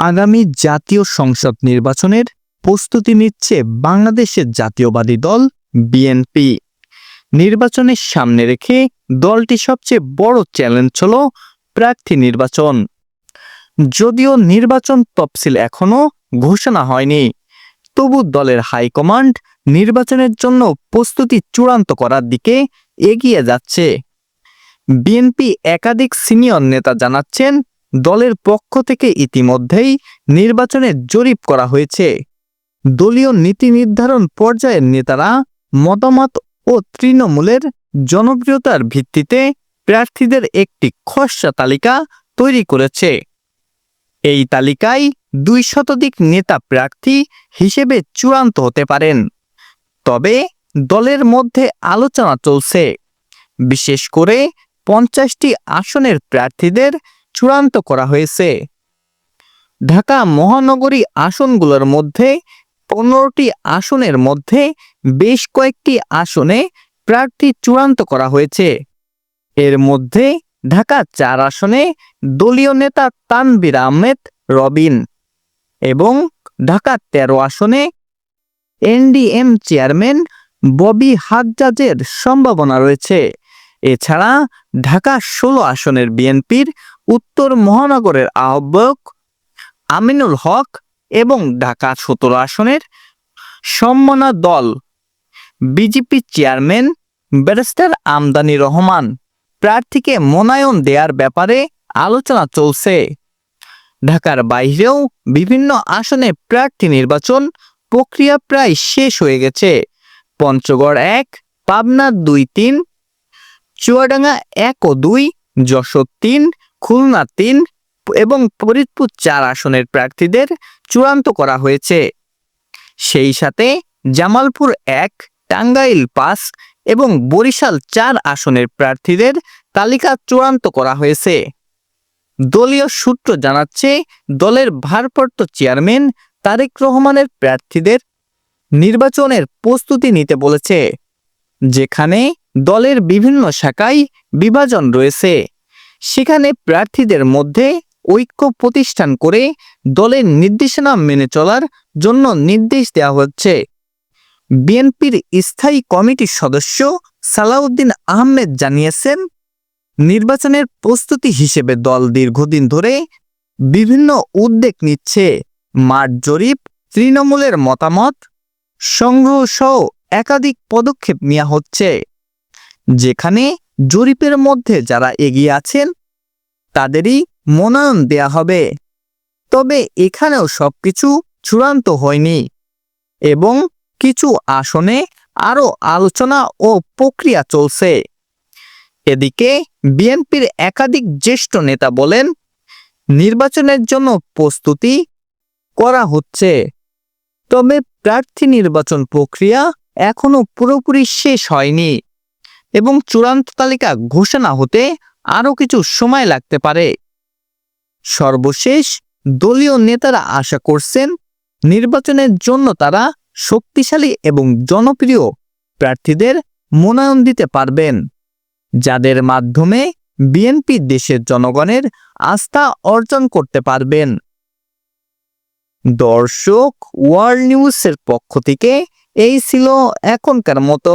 আগামী জাতীয় সংসদ নির্বাচনের প্রস্তুতি নিচ্ছে বাংলাদেশের জাতীয়বাদী দল বিএনপি। নির্বাচনের সামনে রেখে দলটি সবচেয়ে বড় চ্যালেঞ্জ হল প্রার্থী নির্বাচন। যদিও নির্বাচন তফসিল এখনও ঘোষণা হয়নি, তবু দলের হাইকমান্ড নির্বাচনের জন্য প্রস্তুতি চূড়ান্ত করার দিকে এগিয়ে যাচ্ছে। বিএনপি একাধিক সিনিয়র নেতা জানাচ্ছেন দলের পক্ষ থেকে ইতিমধ্যেই নির্বাচনের জরিপ করা হয়েছে। দলীয় নীতি নির্ধারণ পর্যায়ের নেতারা মতামত ও তৃণমূলের জনপ্রিয়তার ভিত্তিতে প্রার্থীদের একটি খসড়া তালিকা তৈরি করেছে। এই তালিকায় দুই শতাধিক নেতা প্রার্থী হিসেবে চূড়ান্ত হতে পারেন। তবে দলের মধ্যে আলোচনা চলছে। বিশেষ করে পঞ্চাশটি আসনের প্রার্থীদের চূড়ান্ত করা হয়েছে। ঢাকা মহানগরী আসনগুলোর মধ্যে পনেরোটি আসনের মধ্যে বেশ কয়েকটি আসনে প্রার্থী চূড়ান্ত করা হয়েছে। এর মধ্যে ঢাকা চার আসনে দলীয় নেতা তানবির আহমেদ, রবিন এবং ঢাকা তেরো আসনে এনডিএম চেয়ারম্যান ববি হাজ্জাজের সম্ভাবনা রয়েছে। এছাড়া ঢাকা ষোলো আসনের বিএনপির উত্তর মহানগরের আহ্বায়ক আমিনুল হক এবং ঢাকা সতেরো আসনের সম্মানা দল বিজেপি চেয়ারম্যান ব্যারিস্টার আমদানি রহমান প্রার্থীকে মনোনয়ন দেওয়ার ব্যাপারে আলোচনা চলছে। ঢাকার বাইরেও বিভিন্ন আসনে প্রার্থী নির্বাচন প্রক্রিয়া প্রায় শেষ হয়ে গেছে। পঞ্চগড় এক, পাবনা দুই তিন, চুয়াডাঙ্গা এক ও দুই, যশোর তিন খুলনা তিন এবং ফরিদপুর চার আসনের প্রার্থীদের চূড়ান্ত করা হয়েছে। সেই সাথে জামালপুর এক, টাঙ্গাইল পাঁচ এবং বরিশাল চার আসনের প্রার্থীদের তালিকা চূড়ান্ত করা হয়েছে। দলীয় সূত্র জানাচ্ছে, দলের ভারপ্রাপ্ত চেয়ারম্যান তারেক রহমানের প্রার্থীদের নির্বাচনের প্রস্তুতি নিতে বলেছে, যেখানে দলের বিভিন্ন শাখায় বিভাজন রয়েছে। সেখানে প্রার্থীদের মধ্যে ঐক্য প্রতিষ্ঠান করে দলের নির্দেশনা মেনে চলার জন্য নির্দেশ দেওয়া হচ্ছে। বিএনপির স্থায়ী কমিটির সদস্য সালাউদ্দিন আহমেদ জানিয়েছেন, নির্বাচনের প্রস্তুতি হিসেবে দল দীর্ঘদিন ধরে বিভিন্ন উদ্যোগ নিচ্ছে। মাঠ জরিপ, তৃণমূলের মতামত সংগ্রহ সহ একাধিক পদক্ষেপ নেওয়া হচ্ছে, যেখানে জরিপের মধ্যে যারা এগিয়ে আছেন, তাদেরই মনোনয়ন দেয়া হবে। তবে এখানেও সবকিছু চূড়ান্ত হয়নি এবং কিছু আসনে আরও আলোচনা ও প্রক্রিয়া চলছে। এদিকে বিএনপির একাধিক জ্যেষ্ঠ নেতা বলেন, নির্বাচনের জন্য প্রস্তুতি করা হচ্ছে। তবে প্রার্থী নির্বাচন প্রক্রিয়া এখনও পুরোপুরি শেষ হয়নি। এবং চূড়ান্ত তালিকা ঘোষণা হতে আরও কিছু সময় লাগতে পারে। সর্বশেষ দলীয় নেতারা আশা করছেন, নির্বাচনের জন্য তারা শক্তিশালী এবং জনপ্রিয় প্রার্থীদের মনোনয়ন দিতে পারবেন, যাদের মাধ্যমে বিএনপি দেশের জনগণের আস্থা অর্জন করতে পারবেন। দর্শক, ওয়ার্ল্ড নিউজের পক্ষ থেকে এই ছিল এখনকার মতো।